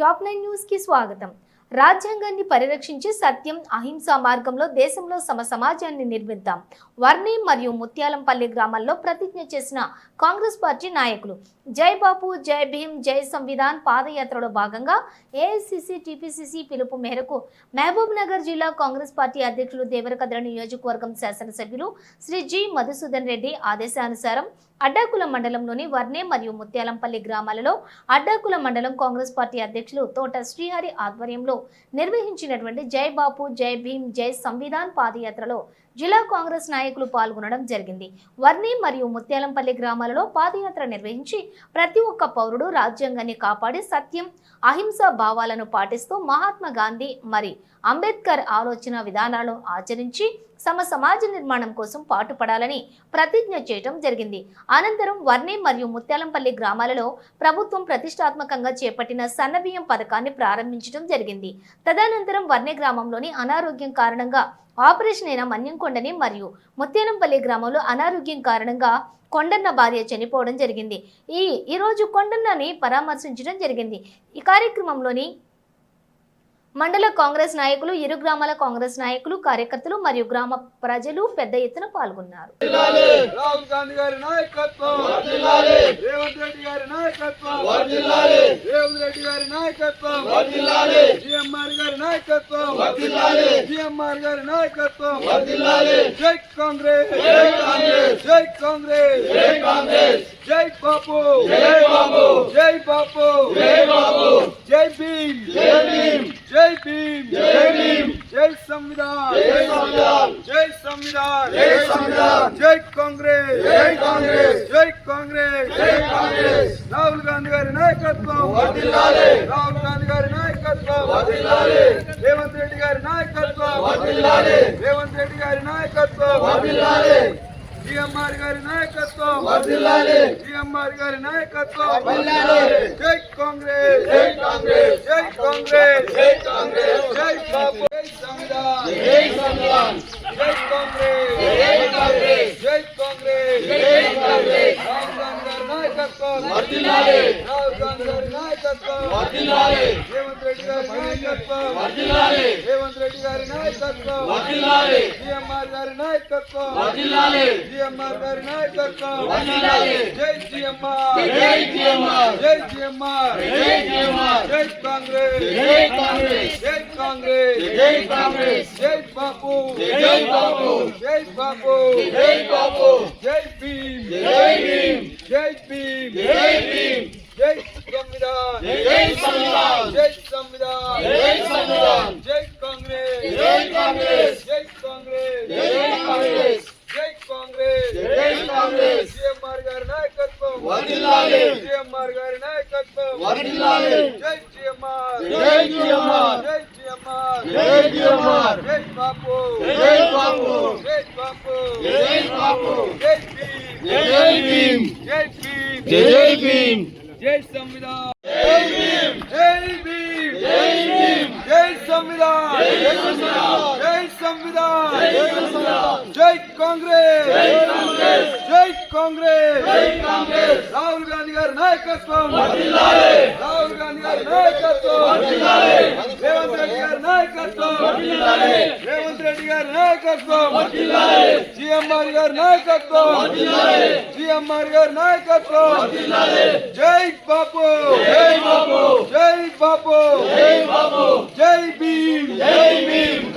Top nine news కి స్వాగతం రాజ్యాంగాన్ని పరిరక్షించి సత్యం అహింసా మార్గంలో దేశంలో సమ సమాజాన్ని నిర్మిద్దాం. వర్ణి మరియు ముత్యాలంపల్లి గ్రామాల్లో ప్రతిజ్ఞ చేసిన కాంగ్రెస్ పార్టీ నాయకులు. జై బాపు జై భీమ్ జై సంవిధాన్ పాదయాత్రలో భాగంగా ఏఐసిసి టిపిసిసి పిలుపు మేరకు మహబూబ్ నగర్ జిల్లా కాంగ్రెస్ పార్టీ అధ్యక్షులు దేవరకద్ర నియోజకవర్గం శాసనసభ్యులు శ్రీ జి మధుసూదన్ రెడ్డి ఆదేశానుసారం అడ్డాకుల మండలంలోని వర్ణే మరియు ముత్యాలంపల్లి గ్రామాలలో అడ్డాకుల మండలం కాంగ్రెస్ పార్టీ అధ్యక్షులు తోట శ్రీహరి ఆధ్వర్యంలో నిర్వహించినటువంటి జై బాపు జై భీమ్ జై సంవిధాన్ పాదయాత్రలో జిల్లా కాంగ్రెస్ నాయకులు పాల్గొనడం జరిగింది. వర్ణి మరియు ముత్యాలంపల్లి గ్రామాలలో పాదయాత్ర నిర్వహించి ప్రతి ఒక్క పౌరుడు రాజ్యాంగాన్ని కాపాడి సత్యం అహింసా భావాలను పాటిస్తూ మహాత్మా గాంధీ మరి అంబేద్కర్ ఆలోచన విధానాలను ఆచరించి సమ సమాజ నిర్మాణం కోసం పాటుపడాలని ప్రతిజ్ఞ చేయటం జరిగింది. అనంతరం వర్ణి మరియు ముత్యాలంపల్లి గ్రామాలలో ప్రభుత్వం ప్రతిష్టాత్మకంగా చేపట్టిన సన్నబియ్యం పథకాన్ని ప్రారంభించడం జరిగింది. తదనంతరం వర్ణి గ్రామంలోని అనారోగ్యం కారణంగా ఆపరేషన్ అయిన మన్యంకొండని మరియు ముత్యాలంపల్లి గ్రామంలో అనారోగ్యం కారణంగా కొండన్న భార్య చనిపోవడం జరిగింది. ఈ ఈరోజు కొండన్నని పరామర్శించడం జరిగింది. ఈ కార్యక్రమంలోని మండల కాంగ్రెస్ నాయకులు ఇరు గ్రామాల కాంగ్రెస్ నాయకులు కార్యకర్తలు మరియు గ్రామ ప్రజలు పెద్ద ఎత్తున పాల్గొన్నారు. రాహుల్ గాంధీ గారి నాయకత్వం. రేవంత్ రెడ్డి గారి నాయకత్వం. రేవంత్ రెడ్డి గారి నాయకత్వం. జిఎంఆర్ గారి నాయకత్వం. జిఎంఆర్ గారి నాయకత్వం. జై కాంగ్రెస్. జై కాంగ్రెస్. జై బాపు జై బాపు జై భీమ్. జై భీమ్. జై సంవిధాన్. జై సంవిధాన్. జై కాంగ్రెస్. జై కాంగ్రెస్. జై కాంగ్రెస్. జై కాంగ్రెస్. రాహుల్ గాంధీ గారి నాయకత్వం. రాహుల్ గాంధీ గారి నాయకత్వం. రేవంత్ రెడ్డి గారి నాయకత్వం. రేవంత్ రెడ్డి గారి నాయకత్వం. జిఎంఆర్ గారి నాయకత్వం. జిఎంఆర్ గారి నాయకత్వం. జై కాంగ్రెస్. జై కాంగ్రెస్. జై కాంగ్రెస్. జై కాంగ్రెస్. జై బాబు. జై సంవిధాన్. జై సంవిధాన్. జై కాంగ్రెస్. జై కాంగ్రెస్. జై కాంగ్రెస్. జై కాంగ్రెస్. గాంధీ గారి నాయకత్వం వర్ధిల్లాలి రాహుల్ గాంధీ గారి నాయకత్వం వర్ధిల్లాలి రేవంత్ రెడ్డి గారి నాయకత్వం. వర్ధిల్లాలి రేవంత్ రెడ్డి గారి నాయకత్వం. వర్ధిల్లాలి జిఎంఆర్ గారి నాయకత్వం. వర్ధిల్లాలి జిఎంఆర్ గారి నాయకత్వం. వర్ధిల్లాలి జై జిఎంఆర్ జై జిఎంఆర్ జై జిఎంఆర్ జై జిఎంఆర్ జై కాంగ్రెస్. జై కాంగ్రెస్. జై కాంగ్రెస్. జై కాంగ్రెస్. జై బాపు. జై బాపు. జై బాపు. జై బాపు. జై భీమ్. జై భీమ్. జై భీమ్. జై భీమ్. జై సంవిధాన్ జై సంవిధాన్ జై సంవిధాన్ జై సంవిధాన్ జై కాంగ్రెస్ జై కాంగ్రెస్. జై కాంగ్రెస్. జై కాంగ్రెస్. జై కాంగ్రెస్. జై కాంగ్రెస్. జిఎంఆర్ గారి నాయకత్వం. వర్ధిల్లాలి జిఎంఆర్ గారి నాయకత్వం. వర్ధిల్లాలి జై జిఎంఆర్. జై జిఎంఆర్. జై జిఎంఆర్. జై జిఎంఆర్. జై బాపు. జై బాపు. జై బాపు. జై బాపు. జై భీమ్. జై భీమ్. జై భీమ్. జై భీమ్. జై సంవిధాన్. జై భీమ్. జై భీమ్. జై భీమ్. జై సంవిధాన్. జై సంవిధాన్. జై సంవిధాన్ జై సంవిధాన్ జై కాంగ్రెస్ జై కాంగ్రెస్ జై కాంగ్రెస్ జై కాంగ్రెస్ రాహుల్ గాంధీ గారి నాయకత్వం వర్ధిల్లాలి రాహుల్ గాంధీ గారి నాయకత్వం వర్ధిల్లాలి రేవంత్ రెడ్డి గారి నాయకత్వం వర్ధిల్లాలి రేవంత్ రెడ్డి గారి నాయకత్వం వర్ధిల్లాలి జిఎంఆర్ గారి నాయకత్వం వర్ధిల్లాలి జిఎంఆర్ గారి నాయకత్వం వర్ధిల్లాలి జై బాపు జై బాపు జై బాపు జై బాపు జై భీమ్ జై భీమ్ జై భీమ్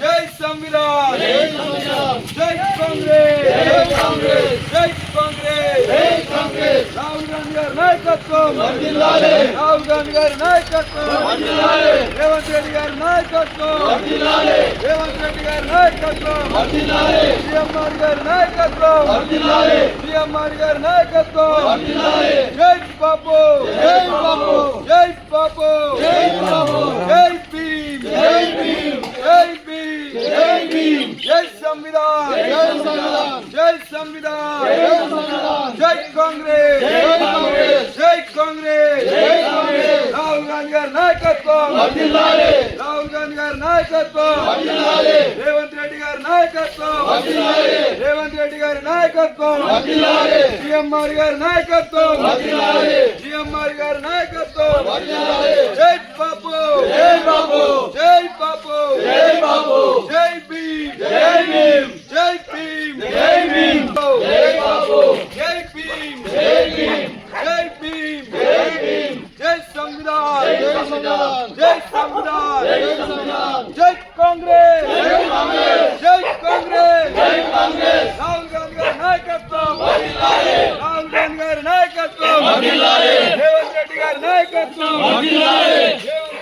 జై సంవిధాన్. జై కాంగ్రెస్. జై కాంగ్రెస్. రాహుల్ గాంధీ గారి నాయకత్వం. రాహుల్ గాంధీ గారి నాయకత్వం. రేవంత్ రెడ్డి గారి నాయకత్వం. రేవంత్ రెడ్డి గారి నాయకత్వం. జిఎంఆర్ గారి నాయకత్వం. జిఎంఆర్ గారి నాయకత్వం. జై బాబు జై బాబు జై బాబు జై బాబు జై భీమ్ జై భీమ్ జై భీమ్ జై భీమ్ జై సంవిధాన్ జై సంవిధాన్ జై సంవిధాన్ జై సంవిధాన్ జై కాంగ్రెస్ జై కాంగ్రెస్ జై కాంగ్రెస్ జై కాంగ్రెస్ రాహుల్ గాంధీ గారి నాయకత్వం. రాహుల్ గాంధీ గారి నాయకత్వం. రేవంత్ రెడ్డి గారి నాయకత్వం. రేవంత్ రెడ్డి గారి నాయకత్వం. జిఎంఆర్ గారి నాయకత్వం. జిఎంఆర్ గారి నాయకత్వం. జై బాబు. జై బాబు. జై संविधान जय संविधान जय संविधान जय कांग्रेस जय कांग्रेस जय कांग्रेस जय कांग्रेस राहुल गांधी గారి నాయకత్వం. వదిలాలి రాహుల్ గాంధీ గారి నాయకత్వం. వదిలాలి రేవంత్ రెడ్డి గారి నాయకత్వం. వదిలాలి రేవంత్